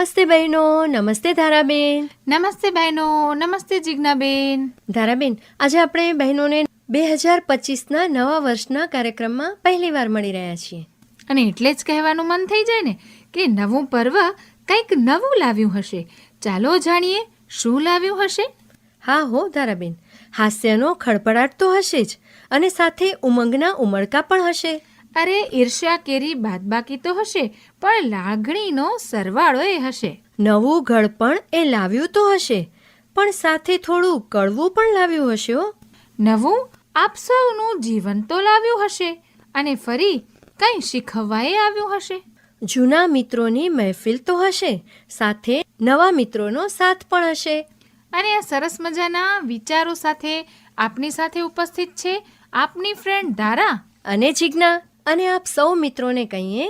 નમસ્તે બહેનો નમસ્તે ધારાબેન. નમસ્તે બહેનો નમસ્તે જિજ્ઞાબેન. ધારાબેન આજે આપણે બહેનોને બે હજાર પચીસના નવા વર્ષના કાર્યક્રમમાં પહેલીવાર મળી રહ્યા છીએ. અને એટલે જ કહેવાનું મન થઈ જાય ને કે નવું પર્વ કંઈક નવું લાવ્યું હશે. ચાલો જાણીએ શું લાવ્યું હશે? હા હો ધારાબેન. હાસ્યનો ખડપડાટ તો હશે જ અને સાથે ઉમંગના ઉમળકા પણ હશે. અરે ઈર્ષ્યા કેરી બાદબાકી તો હશે પણ લાગણીનો સરવાળો એ હશે. નવું ઘડપણ એ લાવ્યું તો હશે પણ સાથે થોડું કડવું પણ લાવ્યું હશે હો. નવું આપ સૌનું જીવન તો લાવ્યું હશે અને ફરી કંઈ શીખવાએ આવ્યું હશે. જૂના મિત્રોની મહેફિલ તો હશે સાથે નવા મિત્રોનો સાથ પણ હશે. અને આ સરસ મજાના વિચારો સાથે આપની સાથે ઉપસ્થિત છે આપની ફ્રેન્ડ ધારા. અને જિજ્ઞા. અને આપ સૌ મિત્રોને કહીએ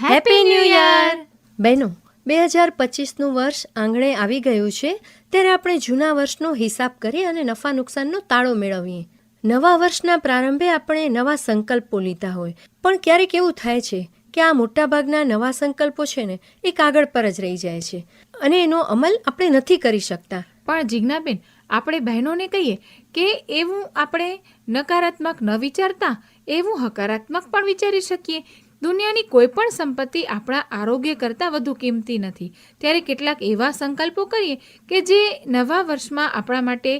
હેપી ન્યૂ યર બહેનો બે હજાર પચીસનું વર્ષ આંગણે આવી ગયું છે ત્યારે આપણે જૂના વર્ષનો હિસાબ કરી અને નફા નુકસાનનો તાળો મેળવીએ. નવા વર્ષના પ્રારંભે આપણે નવા સંકલ્પો લીધા હોય. પણ ક્યારેક એવું થાય છે કે આ મોટાભાગના નવા સંકલ્પો છે ને એ કાગળ પર જ રહી જાય છે. અને એનો અમલ આપણે નથી કરી શકતા. પણ જિજ્ઞાબેન આપણે બહેનોને કહીએ કે એવું આપણે નકારાત્મક ન વિચારતા એવું હકારાત્મક પણ વિચારી શકીએ. દુનિયાની કોઈ પણ સંપત્તિ આપણા આરોગ્ય કરતાં વધુ કિંમતી નથી. ત્યારે કેટલાક એવા સંકલ્પો કરીએ કે જે નવા વર્ષમાં આપણા માટે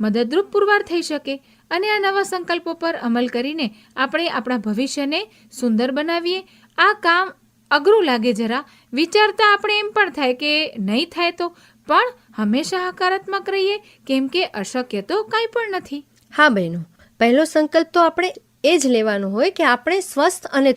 મદદરૂપ પુરવાર થઈ શકે અને આ નવા સંકલ્પો પર અમલ કરીને આપણે આપણા ભવિષ્યને સુંદર બનાવીએ. આ કામ અઘરું લાગે જરા. વિચારતા આપણે એમ પણ થાય કે નહીં થાય તો પણ હંમેશા હકારાત્મક રહીએ, કેમ કે અશક્ય તો કાંઈ પણ નથી. હા, બહેનો. પહેલો સંકલ્પ તો આપણે એ જ લેવાનું હોય કે આપણે સ્વસ્થ અને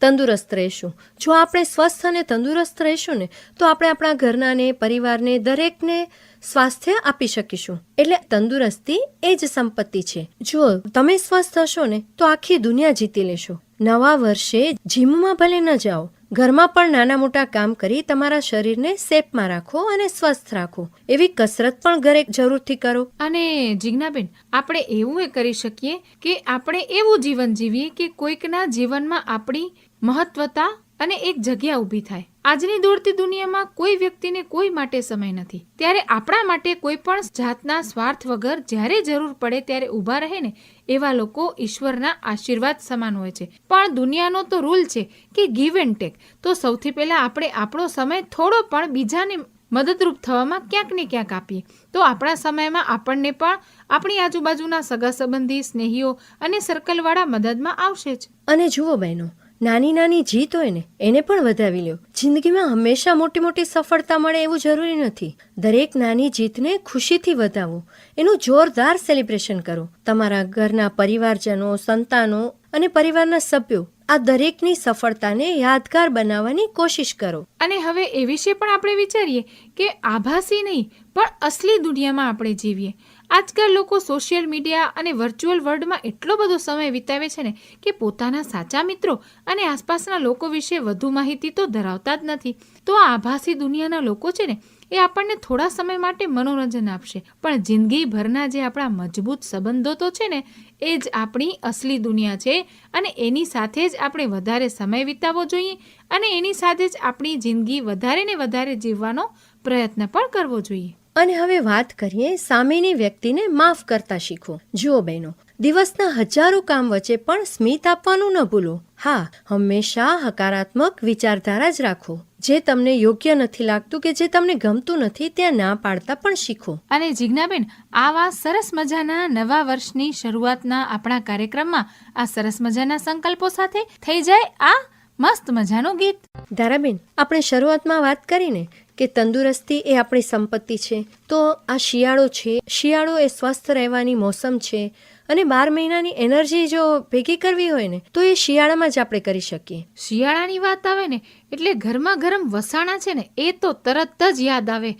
તંદુરસ્ત રહીશું. જો આપણે સ્વસ્થ અને તંદુરસ્ત રહીશું ને, તો આપણે આપણા ઘરનાને, પરિવારને, દરેકને સ્વાસ્થ્ય આપી શકીશું. એટલે તંદુરસ્તી એ જ સંપત્તિ છે. જો તમે સ્વસ્થ હશો ને, તો આખી દુનિયા જીતી લેશો. નવા વર્ષે જીમમાં ભલે ન જાઓ ઘરમાં પણ નાના મોટા કામ કરી તમારા શરીરને શેપમાં રાખો અને સ્વસ્થ રાખો. એવી કસરત પણ ઘરે જરૂરથી કરો. અને જિજ્ઞાબેન, આપણે એવું એ કરી શકીએ કે આપણે એવું જીવન જીવીએ કે કોઈકના જીવનમાં આપણી મહત્વતા અને એક જગ્યા ઊભી થાય. આજની દોડતી દુનિયામાં કોઈ વ્યક્તિને કોઈ માટે સમય નથી. ત્યારે આપણા માટે કોઈ પણ જાતના સ્વાર્થ વગર જ્યારે જરૂર પડે ત્યારે ઊભા રહે ને એવા લોકો ઈશ્વરના આશીર્વાદ સમાન હોય છે. પણ દુનિયાનો તો રૂલ છે કે ગીવ એન્ડ ટેક તો સૌથી પહેલા આપણે આપણો સમય થોડો પણ બીજાને મદદરૂપ થવામાં ક્યાંક ને ક્યાંક આપીએ. તો આપણા સમયમાં આપણને પણ આપણી આજુબાજુના સગા સંબંધી, સ્નેહીઓ અને સર્કલવાળા મદદમાં આવશે જ. અને જુઓ બહેનો નાની નાની જીત હોય ને, એને પણ વધાવી લ્યો. જિંદગીમાં હંમેશા મોટી મોટી સફળતા મળે એવું જરૂરી નથી. દરેક નાની જીતને ખુશીથી વધાવો. એનું જોરદાર સેલિબ્રેશન કરો. તમારા ઘરના પરિવારજનો, સંતાનો અને પરિવારના સભ્યો આ દરેકની સફળતાને યાદગાર બનાવવાની કોશિશ કરો. અને હવે એ વિશે પણ આપણે વિચારીએ કે આભાસી નહીં, પણ અસલી દુનિયામાં આપણે જીવીએ. આજકાલ લોકો સોશિયલ મીડિયા અને વર્ચ્યુઅલ વર્લ્ડમાં એટલો બધો સમય વિતાવે છે ને કે પોતાના સાચા મિત્રો અને આસપાસના લોકો વિશે વધુ માહિતી તો ધરાવતા જ નથી. તો આ આભાસી દુનિયાના લોકો છે ને, એ આપણને થોડા સમય માટે મનોરંજન આપશે. પણ જિંદગીભરના જે આપણા મજબૂત સંબંધો તો છે ને, એ જ આપણી અસલી દુનિયા છે અને એની સાથે જ આપણે વધારે સમય વિતાવવો જોઈએ અને એની સાથે જ આપણી જિંદગી વધારે ને વધારે જીવવાનો પ્રયત્ન પણ કરવો જોઈએ. અને હવે વાત કરીએ સામેની વ્યક્તિને માફ કરતા શીખો. જુઓ બહેનો દિવસના હજારો કામ વચ્ચે પણ સ્મિત આપવાનું ન ભૂલો. હા હંમેશા હકારાત્મક વિચારધારા જ રાખો. જે તમને યોગ્ય નથી લાગતું કે જે તમને ગમતું નથી ત્યાં ના પાડતા પણ શીખો. અને જિજ્ઞાબેન આવા સરસ મજાના નવા વર્ષની શરૂઆતના આપણા કાર્યક્રમમાં આ સરસ મજાના સંકલ્પો સાથે થઈ જાય આ મસ્ત મજાનું ગીત. ધારાબેન આપણે શરૂઆતમાં વાત કરીને કે તંદુરસ્તી એ આપણી સંપત્તિ છે. તો આ શિયાળો છે. શિયાળો એ સ્વસ્થ રહેવાની મોસમ છે અને બાર મહિનાની એનર્જી જો ભેગી કરવી હોય ને તો એ શિયાળામાં જ આપણે કરી શકીએ. શિયાળાની વાત આવે ને એટલે ગરમા ગરમ વસાણા છે ને એ તો તરત જ યાદ આવે.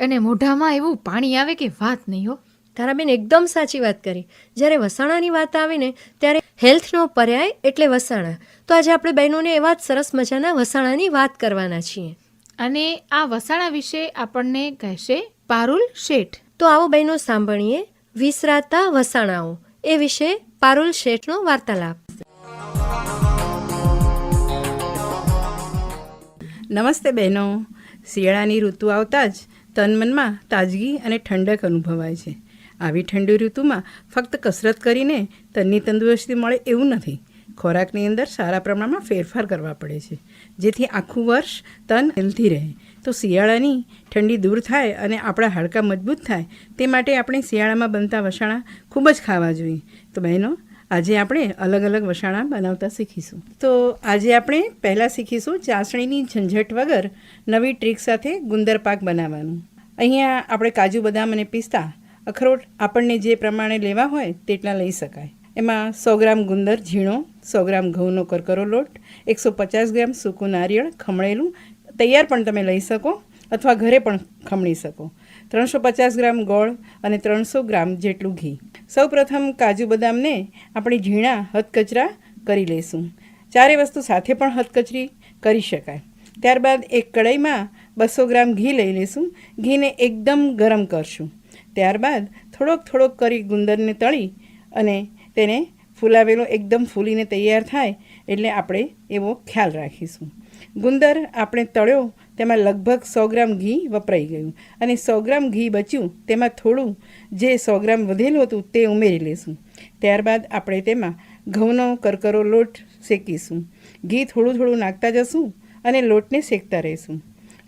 અને મોઢામાં એવું પાણી આવે કે વાત નહીં હો. તારાબેન એકદમ સાચી વાત કરી. જ્યારે વસાણાની વાત આવે ને ત્યારે હેલ્થનો પર્યાય એટલે વસાણા. તો આજે આપણે બહેનોને એવા જ સરસ મજાના વસાણાની વાત કરવાના છીએ. અને આ વસાણા વિશે આપણને કહેશે પારુલ શેઠ. તો આવો બહેનો સાંભળીએ વિસરાતા વસાણાઓ. એ વિશે પારુલ શેઠનો વાર્તાલાપ. નમસ્તે બહેનો. શિયાળાની ઋતુ આવતા જ તન મનમાં તાજગી અને ઠંડક અનુભવાય છે. આવી ઠંડી ઋતુમાં ફક્ત કસરત કરીને તનની તંદુરસ્તી મળે એવું નથી. ખોરાકની અંદર સારા પ્રમાણમાં ફેરફાર કરવા પડે છે. જેથી આખું વર્ષ તન હેલ્ધી રહે. તો શિયાળાની ઠંડી દૂર થાય અને આપણા હાડકાં મજબૂત થાય, તે માટે આપણે શિયાળામાં બનતા વસાણા ખૂબ જ ખાવા જોઈએ. તો બહેનો, આજે આપણે અલગ અલગ વસાણા બનાવતા શીખીશું. તો આજે આપણે પહેલાં શીખીશું ચાસણીની ઝંઝટ વગર નવી ટ્રીક સાથે ગુંદર પાક બનાવવાનું. અહીંયા આપણે કાજુ બદામ અને પિસ્તા, અખરોટ આપણને જે પ્રમાણે લેવા હોય તેટલા લઈ શકાય. એમાં સો ગ્રામ ગુંદર, ઝીણો, સો ગ્રામ ઘઉંનો કરકરો લોટ, એકસો પચાસ ગ્રામ સૂકું નારિયેળ, ખમણેલું, તૈયાર પણ તમે લઈ શકો અથવા ઘરે પણ ખમણી શકો. ત્રણસો પચાસ ગ્રામ ગોળ અને ત્રણસો ગ્રામ જેટલું ઘી. સૌપ્રથમ કાજુ બદામને આપણે ઝીણા હથકચરા કરી લઈશું. ચારે વસ્તુ સાથે પણ હથકચરી કરી શકાય. ત્યારબાદ એક કડાઈમાં બસો ગ્રામ ઘી લઈ લઈશું. ઘીને એકદમ ગરમ કરશું. ત્યારબાદ થોડોક થોડોક કરી ગુંદરને તળી અને તેને ફૂલાવેલો એકદમ ફૂલીને તૈયાર થાય એટલે આપણે એવો ખ્યાલ રાખીશું. ગુંદર આપણે તળ્યો, તેમાં લગભગ સો ગ્રામ ઘી વપરાઈ ગયું અને સો ગ્રામ ઘી બચ્યું, તેમાં થોડું જે સો ગ્રામ વધેલું હતું તે ઉમેરી લઈશું ત્યારબાદ આપણે તેમાં ઘઉંનો કરકરો લોટ શેકીશું. ઘી થોડું થોડું નાખતા જશું અને લોટને શેકતા રહીશું.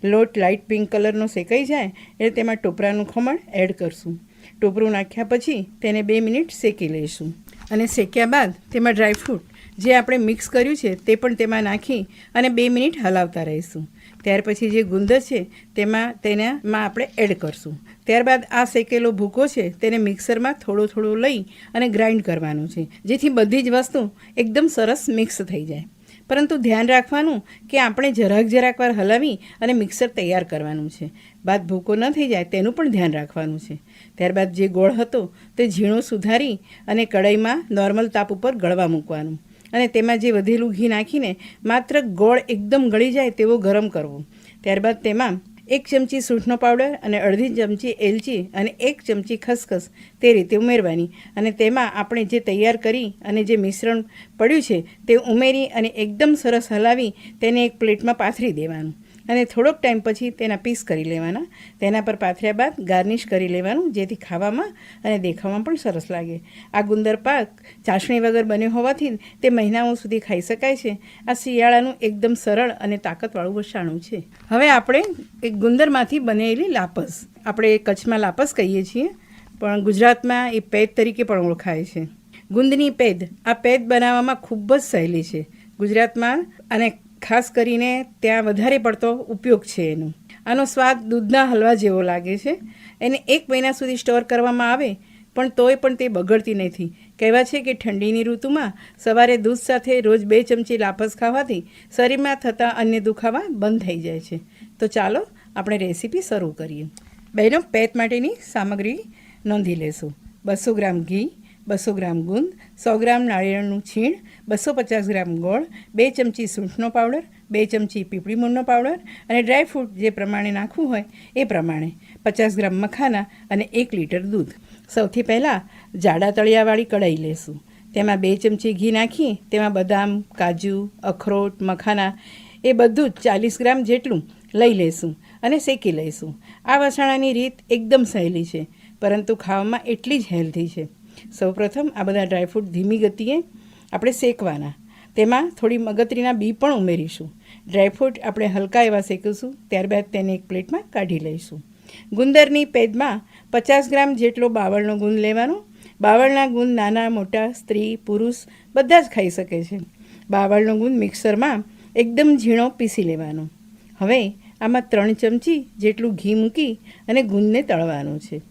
લોટ લાઇટ પિંક કલરનો શેકાઈ જાય એટલે તેમાં ટોપરાનું ખમણ એડ કરશું. ટોપરું નાખ્યા પછી તેને બે મિનિટ શેકી લઈશું. અને શેક્યા બાદ તેમાં ડ્રાયફ્રૂટ જે આપણે મિક્સ કર્યું છે તે પણ તેમાં નાખી અને બે મિનિટ હલાવતા રહીશું. ત્યાર પછી જે ગુંદર છે તેમાં તેનામાં આપણે એડ કરશું. ત્યારબાદ આ શેકેલો ભૂકો છે તેને મિક્સરમાં થોડો થોડો લઈ અને ગ્રાઇન્ડ કરવાનું છે, જેથી બધી જ વસ્તુ એકદમ સરસ મિક્સ થઈ જાય. પરંતુ ધ્યાન રાખવાનું કે આપણે જરાક જરાક વાર હલાવી અને મિક્સર તૈયાર કરવાનું છે. બાદ ભૂકો ન થઈ જાય તેનું પણ ધ્યાન રાખવાનું છે. ત્યારબાદ જે ગોળ હતો તે ઝીણો સુધારી અને કઢાઈમાં નોર્મલ તાપ ઉપર ગળવા મૂકવાનું. અને તેમાં જે વધેલું ઘી નાખીને માત્ર ગોળ એકદમ ગળી જાય તેવો ગરમ કરવો. ત્યારબાદ તેમાં એક ચમચી સૂંઠનો પાવડર અને અડધી ચમચી એલચી અને એક ચમચી ખસખસ તે રીતે ઉમેરવાની. અને તેમાં આપણે જે તૈયાર કરી અને જે મિશ્રણ પડ્યું છે તે ઉમેરી અને એકદમ સરસ હલાવી તેને એક પ્લેટમાં પાથરી દેવાનું. અને થોડોક ટાઈમ પછી તેના પીસ કરી લેવાના. તેના પર પાથર્યા બાદ ગાર્નિશ કરી લેવાનું, જેથી ખાવામાં અને દેખાવામાં પણ સરસ લાગે. આ ગુંદર પાક ચાસણી વગર બન્યો હોવાથી તે મહિનાઓ સુધી ખાઈ શકાય છે. આ શિયાળાનું એકદમ સરળ અને તાકાતવાળું વસાણું છે. હવે આપણે એક ગુંદરમાંથી બનેલી લાપસ. આપણે કચ્છમાં લાપસ કહીએ છીએ, પણ ગુજરાતમાં એ પેદ તરીકે પણ ઓળખાય છે. ગુંદની પેદ. આ પેદ બનાવવામાં ખૂબ જ સહેલી છે. ગુજરાતમાં અને ખાસ કરીને ત્યાં વધારે પડતો ઉપયોગ છે એનો. આનો સ્વાદ દૂધના હલવા જેવો લાગે છે. એને એક મહિના સુધી સ્ટોર કરવામાં આવે, પણ તોય પણ તે બગડતી નથી. કહેવા છે કે ઠંડીની ઋતુમાં સવારે દૂધ સાથે રોજ બે ચમચી લાપસ ખાવાથી શરીરમાં થતા અન્ય દુખાવા બંધ થઈ જાય છે. તો ચાલો આપણે રેસીપી શરૂ કરીએ. બહેનો, પેટ માટેની સામગ્રી નોંધી લેશું. બસો ગ્રામ ઘી બસો ગ્રામ ગુંદ, સો ગ્રામ નાળિયેરનું છીણ, બસો પચાસ ગ્રામ ગોળ, બે ચમચી સૂંઠનો પાવડર, બે ચમચી પીપળી મૂળનો પાવડર અને ડ્રાયફ્રૂટ જે પ્રમાણે નાખવું હોય એ પ્રમાણે પચાસ ગ્રામ મખાના અને એક લીટર દૂધ. સૌથી પહેલાં જાડા તળિયાવાળી કઢાઈ લેશું. તેમાં બે ચમચી ઘી નાખી, તેમાં બદામ, કાજુ, અખરોટ, મખાના એ બધું જ ચાલીસ ગ્રામ જેટલું લઈ લઈશું અને શેકી લઈશું આ વસાણાની રીત એકદમ સહેલી છે, પરંતુ ખાવામાં એટલી જ હેલ્ધી છે. સૌપ્રથમ આ બધા ડ્રાયફ્રૂટ ધીમી ગતિએ આપણે શેકવાના. તેમાં થોડી મગતરીના બી પણ ઉમેરીશું. ડ્રાયફ્રૂટ આપણે હલકા એવા શેકીશું, ત્યારબાદ તેને એક પ્લેટમાં કાઢી લઈશું. ગુંદરની પેદમાં પચાસ ગ્રામ જેટલો બાવળનો ગુંદ લેવાનો. બાવળના ગુંદ નાના, મોટા, સ્ત્રી, પુરુષ બધા જ ખાઈ શકે છે. બાવળનો ગુંદ મિક્સરમાં એકદમ ઝીણો પીસી લેવાનો. હવે આમાં ત્રણ ચમચી જેટલું ઘી મૂકી અને ગુંદને તળવાનું છે.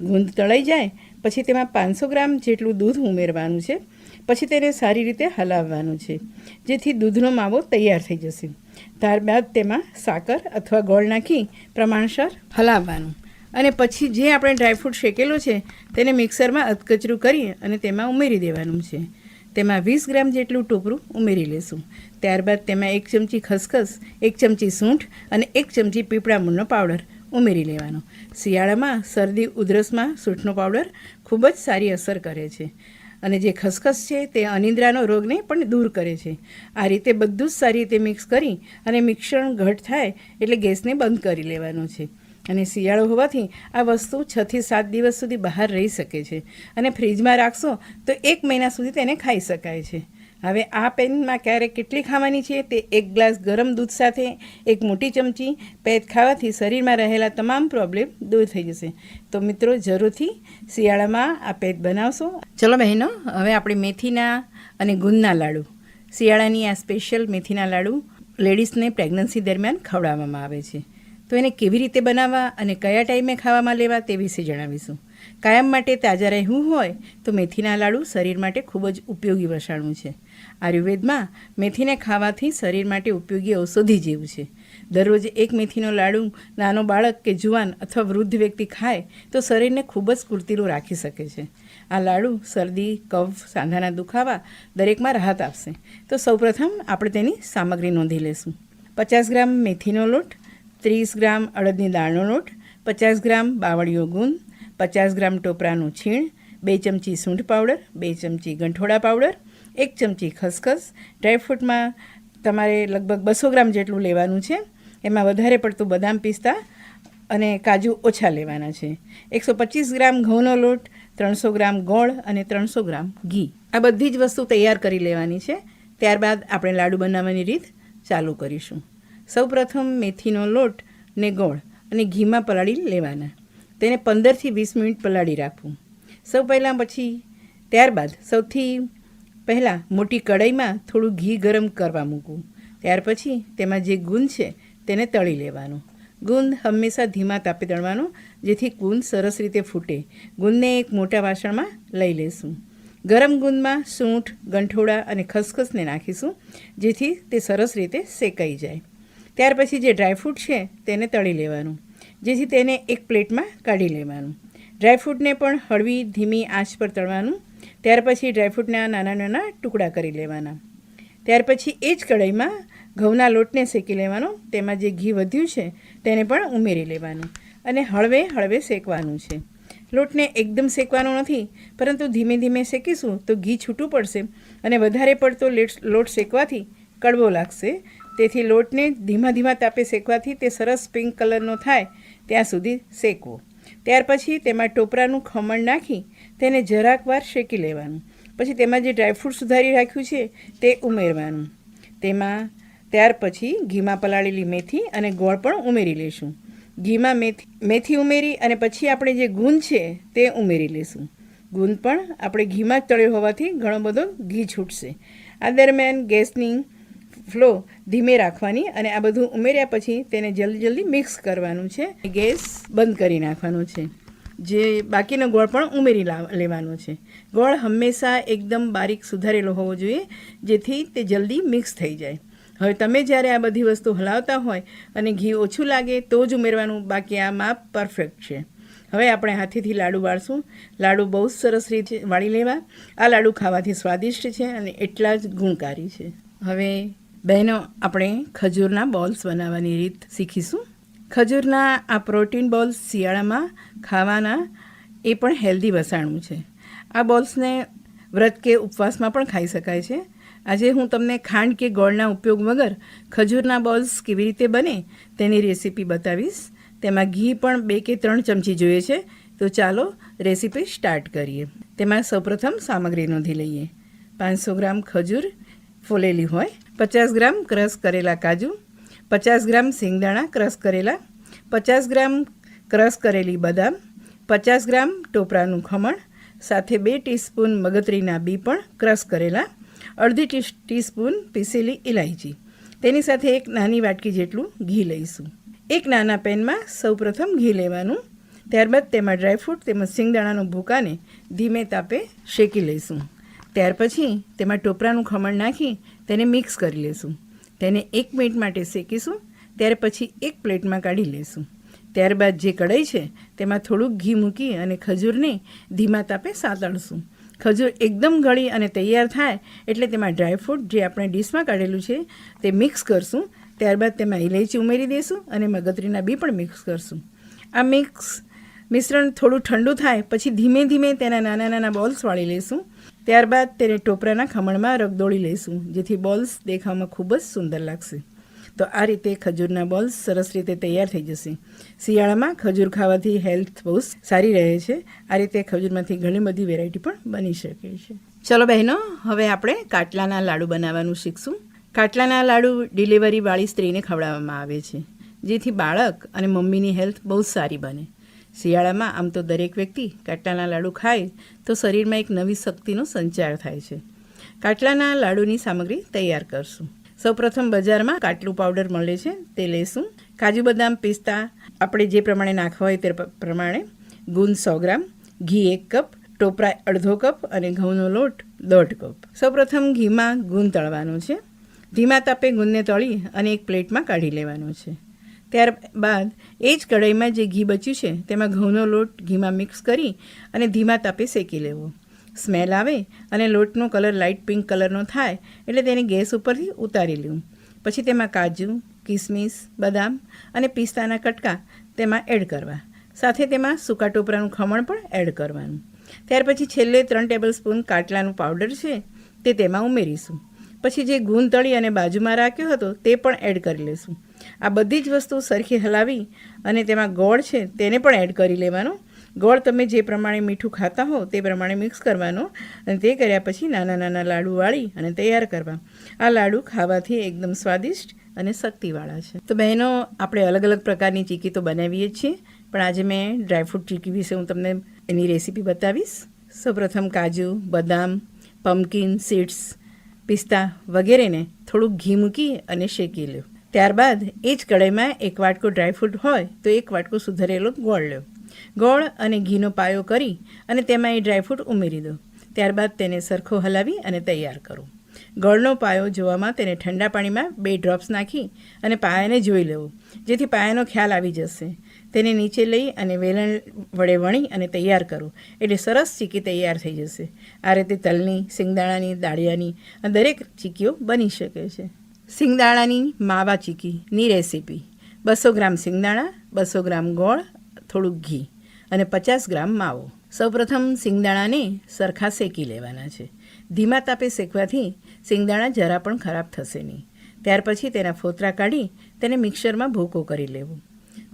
ગુંદ તળાઈ જાય પછી તેમાં પાંચસો ગ્રામ જેટલું દૂધ ઉમેરવાનું છે. પછી તેને સારી રીતે હલાવવાનું છે. જેથી દૂધનો માવો તૈયાર થઈ જશે. ત્યારબાદ તેમાં સાકર અથવા ગોળ નાખી પ્રમાણસર હલાવવાનું. અને પછી જે આપણે ડ્રાયફ્રૂટ શેકેલો છે, તેને મિક્સરમાં અધકચરું કરી અને તેમાં ઉમેરી દેવાનું છે. તેમાં વીસ ગ્રામ જેટલું ટોપરું ઉમેરી લેશું. ત્યારબાદ તેમાં એક ચમચી ખસખસ, એક ચમચી સૂંઠ અને એક ચમચી પીપળા મૂળનો પાવડર ઉમેરી લેવાનો. શિયાળામાં શરદી, ઉધરસમાં સૂંઠનો પાવડર ખૂબ જ સારી અસર કરે છે. અને જે ખસખસ છે તે અનિદ્રાનો રોગને પણ દૂર કરે છે. આ રીતે બધું જ સારી રીતે મિક્સ કરી અને મિશ્રણ ઘટ થાય એટલે ગેસને બંધ કરી લેવાનો છે. અને શિયાળો હોવાથી આ વસ્તુ છથી સાત દિવસ સુધી બહાર રહી શકે છે. અને ફ્રીજમાં રાખશો તો એક મહિના સુધી તેને ખાઈ શકાય છે. હવે આ પેનમાં ક્યારેક કેટલી ખાવાની છે તે એક ગ્લાસ ગરમ દૂધ સાથે, એક મોટી ચમચી પેદ ખાવાથી શરીરમાં રહેલા તમામ પ્રોબ્લેમ દૂર થઈ જશે. તો મિત્રો, જરૂરથી શિયાળામાં આ પેદ બનાવશો. ચલો બહેનો, હવે આપણે મેથીના અને ગુંદના લાડુ. શિયાળાની આ સ્પેશિયલ મેથીના લાડુ લેડીઝને પ્રેગ્નન્સી દરમિયાન ખવડાવવામાં આવે છે. તો એને કેવી રીતે બનાવવા અને કયા ટાઈમે ખાવામાં લેવા તે વિશે જણાવીશું. કાયમ માટે તાજા રહેવું હોય તો મેથીના લાડુ શરીર માટે ખૂબ જ ઉપયોગી વસાણું છે. આયુર્વેદમાં મેથીને ખાવાથી શરીર માટે ઉપયોગી ઔષધિ જેવું છે. દરરોજ એક મેથીનો લાડુ નાનો બાળક કે જુવાન અથવા વૃદ્ધ વ્યક્તિ ખાય તો શરીરને ખૂબ જ સ્ફૂર્તિલું રાખી શકે છે. આ લાડુ શરદી, કફ, સાંધાના દુખાવા દરેકમાં રાહત આપશે. તો સૌપ્રથમ આપણે તેની સામગ્રી નોંધી લેશું પચાસ ગ્રામ મેથીનો લોટ, ત્રીસ ગ્રામ અડદની દાળનો લોટ, પચાસ ગ્રામ બાવળીઓ ગુંદ પચાસ ગ્રામ ટોપરાનું છીણ, બે ચમચી સૂંઠ પાવડર, બે ચમચી ગંઠોડા પાવડર એક ચમચી ખસખસ. ડ્રાયફ્રૂટમાં તમારે લગભગ બસો ગ્રામ જેટલું લેવાનું છે. એમાં વધારે પડતું બદામ પિસ્તા અને કાજુ ઓછા લેવાના છે. એકસો પચીસ ગ્રામ ઘઉંનો લોટ, ત્રણસો ગ્રામ ગોળ અને ત્રણસો ગ્રામ ઘી. આ બધી જ વસ્તુ તૈયાર કરી લેવાની છે. ત્યારબાદ આપણે લાડુ બનાવવાની રીત ચાલુ કરીશું. સૌપ્રથમ મેથીનો લોટ ને ગોળ અને ઘીમાં પલાળી લેવાના. તેને પંદરથી વીસ મિનિટ પલાળી રાખવું. સૌ પહેલાં પછી ત્યારબાદ સૌથી પહેલાં મોટી કઢાઈમાં થોડું ઘી ગરમ કરવા મૂકવું ત્યાર પછી તેમાં જે ગુંદ છે તેને તળી લેવાનું. ગુંદ હંમેશા ધીમા તાપે તળવાનું, જેથી ગુંદ સરસ રીતે ફૂટે. ગુંદને એક મોટા વાસણમાં લઈ લેશું. ગરમ ગુંદમાં સૂંઠ, ગંઠોડા અને ખસખસને નાખીશું, જેથી તે સરસ રીતે શેકાઈ જાય. ત્યાર પછી જે ડ્રાયફ્રૂટ છે તેને તળી લેવાનું, જેથી તેને એક પ્લેટમાં કાઢી લેવાનું. ડ્રાયફ્રૂટને પણ હળવી, ધીમી આંચ પર તળવાનું ત્યાર પછી ડ્રાયફ્રૂટના નાના નાના ટુકડા કરી લેવાના. ત્યાર પછી એ જ કઢાઈમાં ઘઉંના લોટને શેકી લેવાનો, તેમાં જે ઘી વધ્યું છે તેને પણ ઉમેરી લેવાનું અને હળવે હળવે શેકવાનું છે. લોટને એકદમ શેકવાનો નથી, પરંતુ ધીમે ધીમે શેકીશું તો ઘી છૂટું પડશે અને વધારે પડતો લેટ, લોટ શેકવાથી કડવો લાગશે. તેથી લોટને ધીમા ધીમા તાપે શેકવાથી તે સરસ પિંક કલરનો થાય ત્યાં સુધી શેકવો. ત્યાર પછી તેમાં ટોપરાનું ખમણ નાખી તેને જરાક વાર શેકી લેવાનું. પછી તેમાં જે ડ્રાયફ્રૂટ સુધારી રાખ્યું છે, તે ઉમેરવાનું. તેમાં, ત્યાર પછી ઘીમાં પલાળેલી મેથી અને ગોળ પણ ઉમેરી લઈશું. ઘીમાં મેથી મેથી ઉમેરી અને પછી આપણે જે ગુંદ છે, તે ઉમેરી લઈશું. ગુંદ પણ આપણે ઘીમાં જ તળ્યો હોવાથી ઘણો બધો ઘી છૂટશે. આ દરમિયાન ગેસની ફ્લો ધીમે રાખવાની અને આ બધું ઉમેર્યા પછી તેને જલ્દી જલ્દી મિક્સ કરવાનું છે. ગેસ બંધ કરી નાખવાનો છે. જે બાકીનો ગોળ પણ ઉમેરી લાવ- લેવાનો છે. ગોળ હંમેશા એકદમ બારીક સુધારેલો હોવો જોઈએ, જેથી તે જલ્દી મિક્સ થઈ જાય. હવે તમે જ્યારે આ બધી વસ્તુ હલાવતા હોય અને ઘી ઓછું લાગે, તો જ ઉમેરવાનું બાકી આ માપ પરફેક્ટ છે. હવે આપણે હાથેથી લાડુ વાળશું. લાડુ બહુ જ સરસ રીતે વાળી લેવા. આ લાડુ ખાવાથી સ્વાદિષ્ટ છે અને એટલા જ ગુણકારી છે. હવે બહેનો, આપણે ખજૂરના બોલ્સ બનાવવાની રીત શીખીશું. ખજૂરના આ પ્રોટીન બોલ્સ શિયાળામાં ખાવાના એ પણ હેલ્ધી વસાણું છે. આ બોલ્સને વ્રત કે ઉપવાસમાં પણ ખાઈ શકાય છે. આજે હું તમને ખાંડ કે ગોળના ઉપયોગ વગર ખજૂરના બોલ્સ કેવી રીતે બને તેની રેસીપી બતાવીશ. તેમાં ઘી પણ બે કે ત્રણ ચમચી જોઈએ છે. તો ચાલો રેસીપી સ્ટાર્ટ કરીએ. તેમાં સૌપ્રથમ સામગ્રી નોંધી લઈએ. પાંચસો ગ્રામ ખજૂર ફોલેલી હોય, પચાસ ગ્રામ ક્રશ કરેલા કાજુ પચાસ ગ્રામ સિંગદાણા ક્રશ કરેલા, પચાસ ગ્રામ ક્રશ કરેલી બદામ, પચાસ ગ્રામ ટોપરાનું ખમણ, સાથે બે ટીસ્પૂન મગતરીના બી પણ ક્રશ કરેલા, અડધી ટીસ્પૂન પીસેલી ઇલાયચી તેની સાથે એક નાની વાટકી જેટલું ઘી લઈશું. એક નાના પેનમાં સૌપ્રથમ ઘી લેવાનું, ત્યારબાદ તેમાં ડ્રાયફ્રૂટ તેમજ સિંગદાણાનું ભૂકાને ધીમે તાપે શેકી લઈશું. ત્યાર પછી તેમાં ટોપરાનું ખમણ નાખી તેને મિક્સ કરી લઈશું તેને એક મિનિટ માટે શેકીશું, ત્યાર પછી એક પ્લેટમાં કાઢી લઈશું. ત્યારબાદ જે કઢાઈ છે, તેમાં થોડુંક ઘી મૂકી અને ખજૂરને ધીમા તાપે સાતળશું. ખજૂર એકદમ ગળી અને તૈયાર થાય એટલે તેમાં ડ્રાયફ્રૂટ જે આપણે ડીશમાં કાઢેલું છે, તે મિક્સ કરશું. ત્યારબાદ તેમાં ઇલાયચી ઉમેરી દઈશું અને મગતરીના બી પણ મિક્સ કરશું. આ મિક્સ મિશ્રણ થોડું ઠંડુ થાય, પછી ધીમે ધીમે તેના નાના નાના બોલ્સ વાળી લઈશું. ત્યારબાદ તેને ટોપરાના ખમણમાં રગદોળી લઈશું, જેથી બોલ્સ દેખાવામાં ખૂબ જ સુંદર લાગશે. તો આ રીતે ખજૂરના બોલ્સ સરસ રીતે તૈયાર થઈ જશે. શિયાળામાં ખજૂર ખાવાથી હેલ્થ બહુ સારી રહે છે. આ રીતે ખજૂરમાંથી ઘણી બધી વેરાયટી પણ બની શકે છે. ચલો બહેનો, હવે આપણે કાટલાના લાડુ બનાવવાનું શીખશું. કાટલાના લાડુ ડિલિવરીવાળી સ્ત્રીને ખવડાવવામાં આવે છે, જેથી બાળક અને મમ્મીની હેલ્થ બહુ સારી બને. શિયાળામાં આમ તો દરેક વ્યક્તિ કાટલાના લાડુ ખાય તો શરીરમાં એક નવી શક્તિનો સંચાર થાય છે. કાટલાના લાડુની સામગ્રી તૈયાર કરશું. સૌપ્રથમ બજારમાં કાટલું પાવડર મળે છે, તે લઈશું કાજુ બદામ પિસ્તા આપણે જે પ્રમાણે નાખવા હોય તે પ્રમાણે ગુંદ સો ગ્રામ, ઘી એક કપ, ટોપરા અડધો કપ અને ઘઉંનો લોટ દોઢ કપ. સૌપ્રથમ ઘીમાં ગુંદ તળવાનું છે. ધીમા તાપે ગુંદને તળી અને એક પ્લેટમાં કાઢી લેવાનું છે. ત્યારબાદ એ જ કઢાઈમાં જે ઘી બચ્યું છે, તેમાં ઘઉંનો લોટ ઘીમાં મિક્સ કરી અને ધીમા તાપે શેકી લેવો. સ્મેલ આવે અને લોટનો કલર લાઇટ પિંક કલરનો થાય એટલે તેને ગેસ ઉપરથી ઉતારી લેવું પછી તેમાં કાજુ, કિસમિસ, બદામ અને પિસ્તાના કટકા તેમાં એડ કરવા. સાથે તેમાં સૂકા ટોપરાનું ખમણ પણ એડ કરવાનું. ત્યાર પછી છેલ્લે ત્રણ ટેબલ સ્પૂન કાટલાનું પાવડર છે, તે તેમાં ઉમેરીશું. પછી જે ગુંદ તળી અને બાજુમાં રાખ્યો હતો, તે પણ એડ કરી લેશું. આ બધી જ વસ્તુ સરખી હલાવી અને તેમાં ગોળ છે, તેને પણ એડ કરી લેવાનો. ગોળ તમે જે પ્રમાણે મીઠું ખાતા હો, તે પ્રમાણે મિક્સ કરવાનો અને તે કર્યા પછી નાના નાના લાડુ વાળી અને તૈયાર કરવા. આ લાડુ ખાવાથી એકદમ સ્વાદિષ્ટ અને શક્તિવાળા છે. તો બહેનો, આપણે અલગ અલગ પ્રકારની ચીકી તો બનાવીએ છીએ, પણ આજે મેં ડ્રાયફ્રૂટ ચીકી વિશે હું તમને એની રેસીપી બતાવીશ. સૌપ્રથમ કાજુ, બદામ, પમ્પકિન, સીડ્સ પિસ્તા વગેરેને થોડુંક ઘી મૂકી અને શેકી લ્યો. ત્યારબાદ એ જ કઢાઈમાં એક વાટકો ડ્રાયફ્રૂટ હોય તો એક વાટકો સુધારેલો ગોળ લ્યો. ગોળ અને ઘીનો પાયો કરી અને તેમાં એ ડ્રાયફ્રૂટ ઉમેરી દો. ત્યારબાદ તેને સરખો હલાવી અને તૈયાર કરો. ગોળનો પાયો જોવામાં તેને ઠંડા પાણીમાં બે ડ્રોપ્સ નાખી અને પાયાને જોઈ લેવો, જેથી પાયાનો ખ્યાલ આવી જશે. તેને નીચે લઈ અને વેલણ વડે વણી અને તૈયાર કરું. એટલે સરસ ચીકી તૈયાર થઈ જશે. આ રીતે તલની, સિંગદાણાની, દાળિયાની દરેક ચીકીઓ બની શકે છે. સિંગદાણાની માવા ચીકીની રેસીપી. બસો ગ્રામ સિંગદાણા, બસો ગ્રામ ગોળ, થોડુંક ઘી અને પચાસ ગ્રામ માવો. સૌપ્રથમ સિંગદાણાને સરખા શેકી લેવાના છે. ધીમા તાપે શેકવાથી સિંગદાણા જરા પણ ખરાબ થશે નહીં. ત્યાર પછી તેના ફોતરા કાઢી તેને મિક્સરમાં ભૂકો કરી લેવો.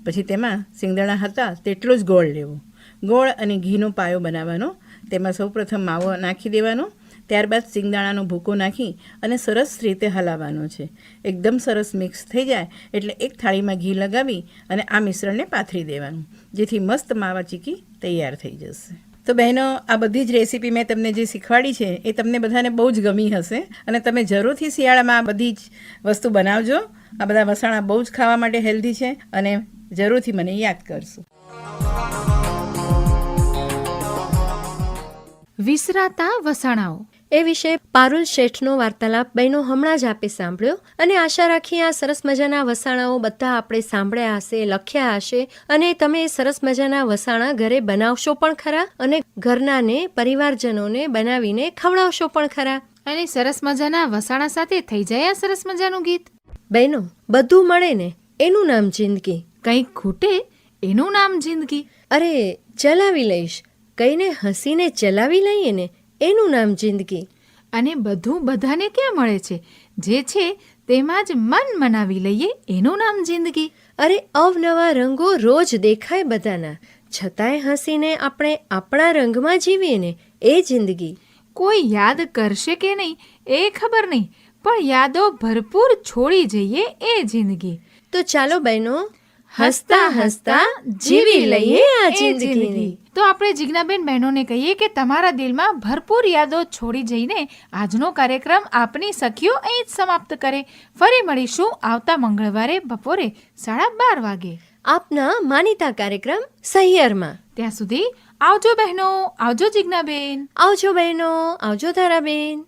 પછી તેમાં સિંગદાણા હતા તેટલો જ ગોળ લેવો. ગોળ અને ઘીનો પાયો બનાવવાનો, તેમાં સૌપ્રથમ માવો નાખી દેવાનો, ત્યારબાદ સિંગદાણાનો ભૂકો નાખી અને સરસ રીતે હલાવવાનો છે. એકદમ સરસ મિક્સ થઈ જાય એટલે એક થાળીમાં ઘી લગાવી અને આ મિશ્રણને પાથરી દેવાનું, જેથી મસ્ત માવા ચીકી તૈયાર થઈ જશે. તો બહેનો, આ બધી જ રેસીપી મેં તમને જે શીખવાડી છે એ તમને બધાને બહુ જ ગમી હશે અને તમે જરૂરથી શિયાળામાં આ બધી જ વસ્તુ બનાવજો. આ બધા વસાણા બહુ જ ખાવા માટે હેલ્ધી છે અને જરૂરથી મને યાદ કરશો. વિસરાતા વસાણાઓ. એ વિશે પારુલ શેઠનો વાર્તાલાપ બહેનો હમણાં જ આપે સાંભળ્યો અને આશા રાખી આ સરસ મજાના વસાણાઓ બધા આપણે સાંભળ્યા હશે લખ્યા હશે અને તમે એ સરસ મજાના વસાણા ઘરે બનાવશો પણ ખરા અને ઘરનાને પરિવારજનોને બનાવીને ખવડાવશો પણ ખરા. અને સરસ મજાના વસાણા સાથે થઈ જાય આ સરસ મજાનું ગીત. બહેનો બધું મળે ને? એનું નામ જિંદગી. કંઈક ખૂટે એનું નામ જિંદગી. અરે ચલાવી લઈશ. કઈને હસીને ચલાવી લઈએ ને એનું નામ જિંદગી. અને બધું બધાને ક્યાં મળે છે? જે છે તેમાં જ મન મનાવી લઈએ એનું નામ જિંદગી. અરે અવનવા રંગો રોજ દેખાય બધાના. છતાંય હસીને આપણે આપણા રંગમાં જીવીએ ને એ જિંદગી. કોઈ યાદ કરશે કે નહીં એ ખબર નહીં. પણ યાદો ભરપૂર છોડી જઈએ એ જિંદગી. તો ચાલો બહેનો હસતા હસતા જીવી લઈએ આ જિંદગીની. તો આપણે જિજ્ઞાબેન બહેનોને કહીએ કે તમારા દિલમાં ભરપૂર યાદો છોડી જઈને આજનો કાર્યક્રમ આપની સખીઓ અહીં જ સમાપ્ત કરે. ફરી મળીશું આવતા મંગળવારે બપોરે સાડા બાર વાગે. આપના માનીતા કાર્યક્રમ સહિયરમાં. ત્યાં સુધી આવજો બહેનો આવજો જિજ્ઞાબેન. આવજો બહેનો આવજો તારાબેન